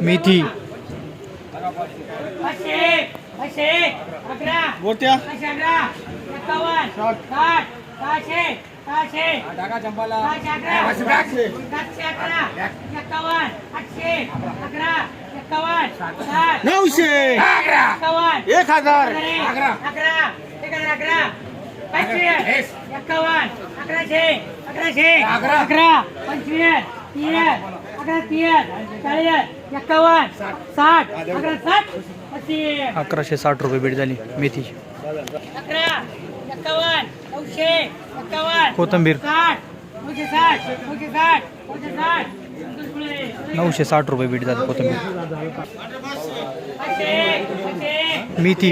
मेथी. गोट्या. नऊशे. एक हजार. अकरा. अकरा. एक हजार अकरा. पंचवीस एकावन्न अकराशे अकराशे अकरा पंचवीस तीस अकरा तीस चाळीस एकावन्न साठ अकरा साठ पस्तीस अकराशे साठ रुपये भेट झाली मेथीची अकरा एकावन्न नऊशे एकावन्न कोथिंबीर साठ नऊशे साठ नऊशे साठ नऊशे साठ नऊशे साठ रुपये भेट झाली कोथिंबीर पाचशे पाचशे मेथी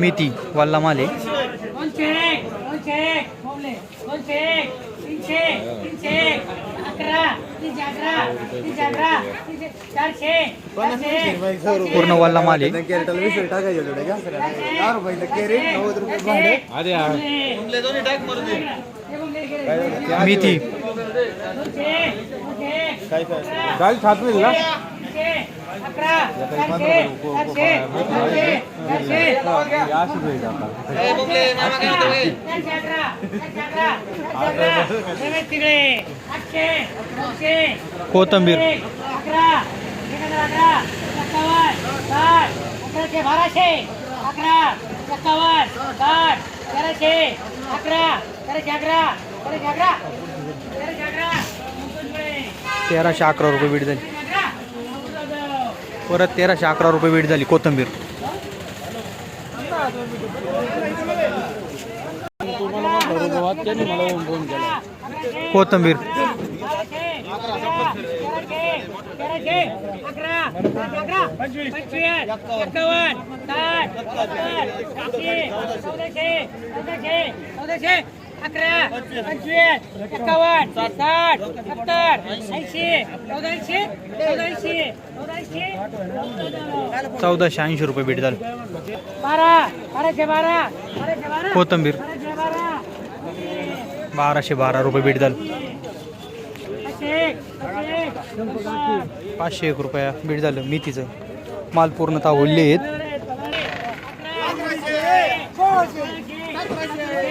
मेथी वल्ला माले पूर्ण वाल्ला मेथी. गाडी छापली ना अकरा अकरा साठ बाराशे अकरा सत्तावन्न साठ तेराशे अकरा तेराशे अकरा तेराशे अकरा तेराशे अकरा तेराशे अकरा रुपये बीड झाली. परत तेराशे अकरा रुपये भेट झाली कोथिंबीर. कोथिंबीर. अकरा पंचवीस एकावन्न साठ सत्तर ऐंशी चौदाऐंशी चौदाऐंशी चौदाऐंशी चौदाशे ऐंशी रुपये भेट झाली बारा बाराशे बारा बाराशे बारा कोथिंबीर बाराशे बारा रुपये भेट झाली पाचशे एक रुपया भेट झालं मेथीचं माल पूर्णतः ओढले आहेत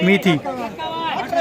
मेथी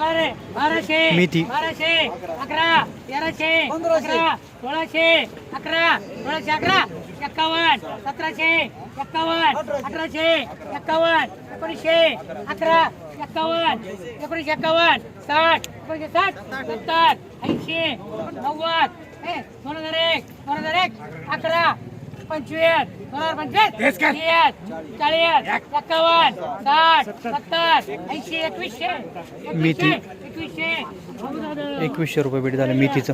बाराशे मेथी. बाराशे अकरा तेराशे अकरा सोळाशे अकरा सोळाशे अकरा एक्कावन्न सतराशे एक्कावन्न अठराशे एक्कावन्न एकोणीसशे अकरा एक्कावन्न एकोणीसशे एक्कावन्न साठ एकोणीसशे साठ सत्तर ऐंशी नव्वद ए, दोन हजार एक दोन हजार एक अकरा पंचवीस दोन पंचवीस तीस चाळीस एक्कावन्न साठ सत्तर. ऐंशी एकवीसशे मेथी. एकवीसशे एकवीसशे. रुपये भेट झालं मेथीचं.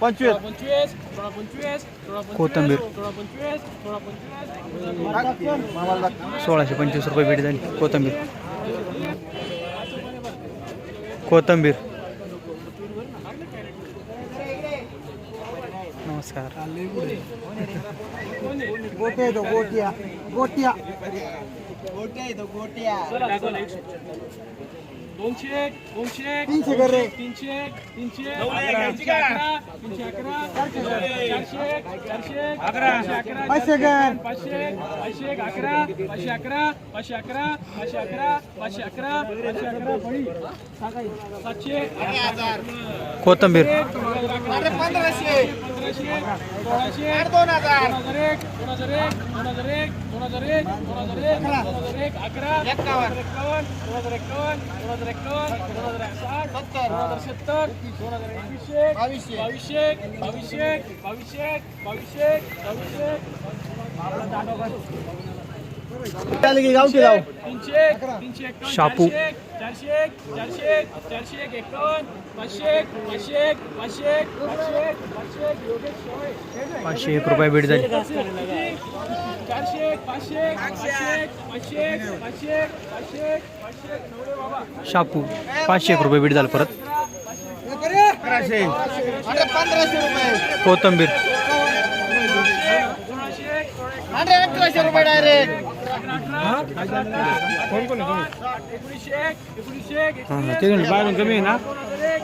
पंचवीस. कोथिंबीर. सोळाशे पंचवीस रुपये भेट झाली. कोथिंबीर. कोथिंबीर. नमस्कार गोट्या येतो गोट्या गोट्या गोट्या येतो गोट्या दोनशे दोनशे तीनशे कर रे तीनशे तीनशे तीनशे अकरा तीनशे अकरा चारशे चारशे अकरा अकरा पाचशे कर पाचशे पाचशे अकरा पाचशे अकरा पाचशे अकरा पाचशे अकरा पाचशे अकरा पाचशे अकरा बळी सातशे कोथिंबीर पंधराशे दोन हजार दोन हजार एक दोन हजार एक दोन हजार एक दोन हजार एक दोन हजार एक दोन हजार एक अकरा एक्कावन्न. दोन हजार एक्कावन्न दोन हजार दोन हजार साठ सत्तर. दोन हजार सत्तर दोन हजार एकवीसशे बावीसशे. बावीसशे बावीसशे बावीसशे बावीसशे बावीसशे शापू. पाचशे एक, रुपये बीट झाली. शापू पाचशे एक रुपये बीट झालं परत कोथंबीर रुपये डायरेक्ट एकोणीसशे एक, एकोणीसशे बाहेरून कमी आहे ना एक,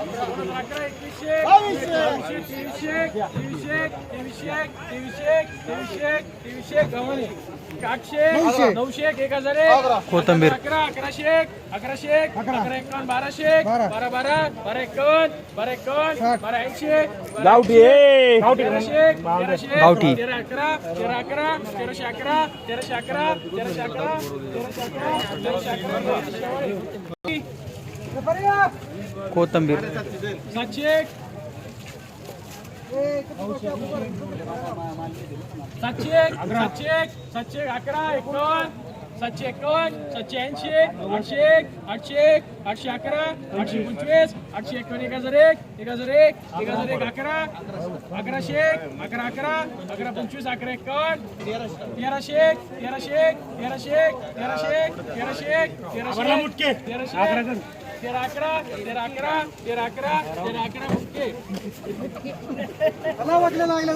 तेवीसशे, तेवीसशे, तेवीसशे, तेवीसशे, तेवीसशे, तेवीसशे, आठशे नऊशे. एक एक हजार एक. कोथिंबीर. अकरा अकराशे एक अकराशे एक अकरा. एकावन्न बाराशे एक बारा. बारा बारा एकावन्न बारा एकावन्न बारा ऐंशी गावठी. तेराशे एक तेराशे एक गावठी. तेरा अकरा तेरा अकरा तेराशे अकरा तेराशे अकरा तेराशे अकरा तेराशे अकरा तेराशे अकरा कोथंबीर. सातशे एक सातशे एक सातशे एक सातशे एक अकरा एकावन्न सातशे एकावन्न सातशे ऐंशी आठशे एक आठशे एक आठशे अकरा आठशे पंचवीस आठशे एकावन्न एक हजार एक एक हजार एक एक हजार एक अकरा अकराशे एक अकरा अकरा अकरा पंचवीस अकरा एकावन्न तेराशे एक तेराशे एक तेराशे एक तेराशे एक तेराशे एक तेराशे एक तेराशे एक तेरा अकरा तेरा अकरा तेरा अकरा तेरा अकरा मला वाटलं लागलं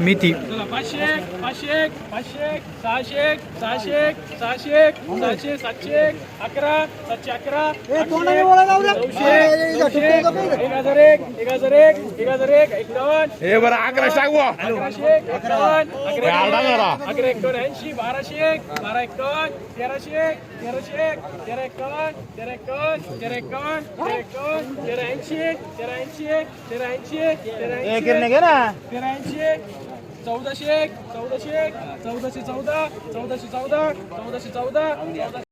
मेथी पाचशे एक पाचशे एक पाचशे एक सहाशे एक सहाशे सहाशे एक सहाशे सातशे एक अकरा सातशे अकरा आठशे एक, एक, एक हजार एक एक हजार एक एक हजार एक हे बरं अकरा अकराशे एक अकरा ऐंशी बाराशे एक बारा तेराशे एक तेराशे एक तेरा तेरा तेरा एकावन्न तेरा एकावन्न तेरा ऐंशी तेरा ऐंशी तेरा ऐंशी तेरा ऐंशी तेरा ऐंशी चौदाशे एक चौदाशे एक चौदाशे चौदा चौदाशे चौदा चौदाशे चौदा चौदा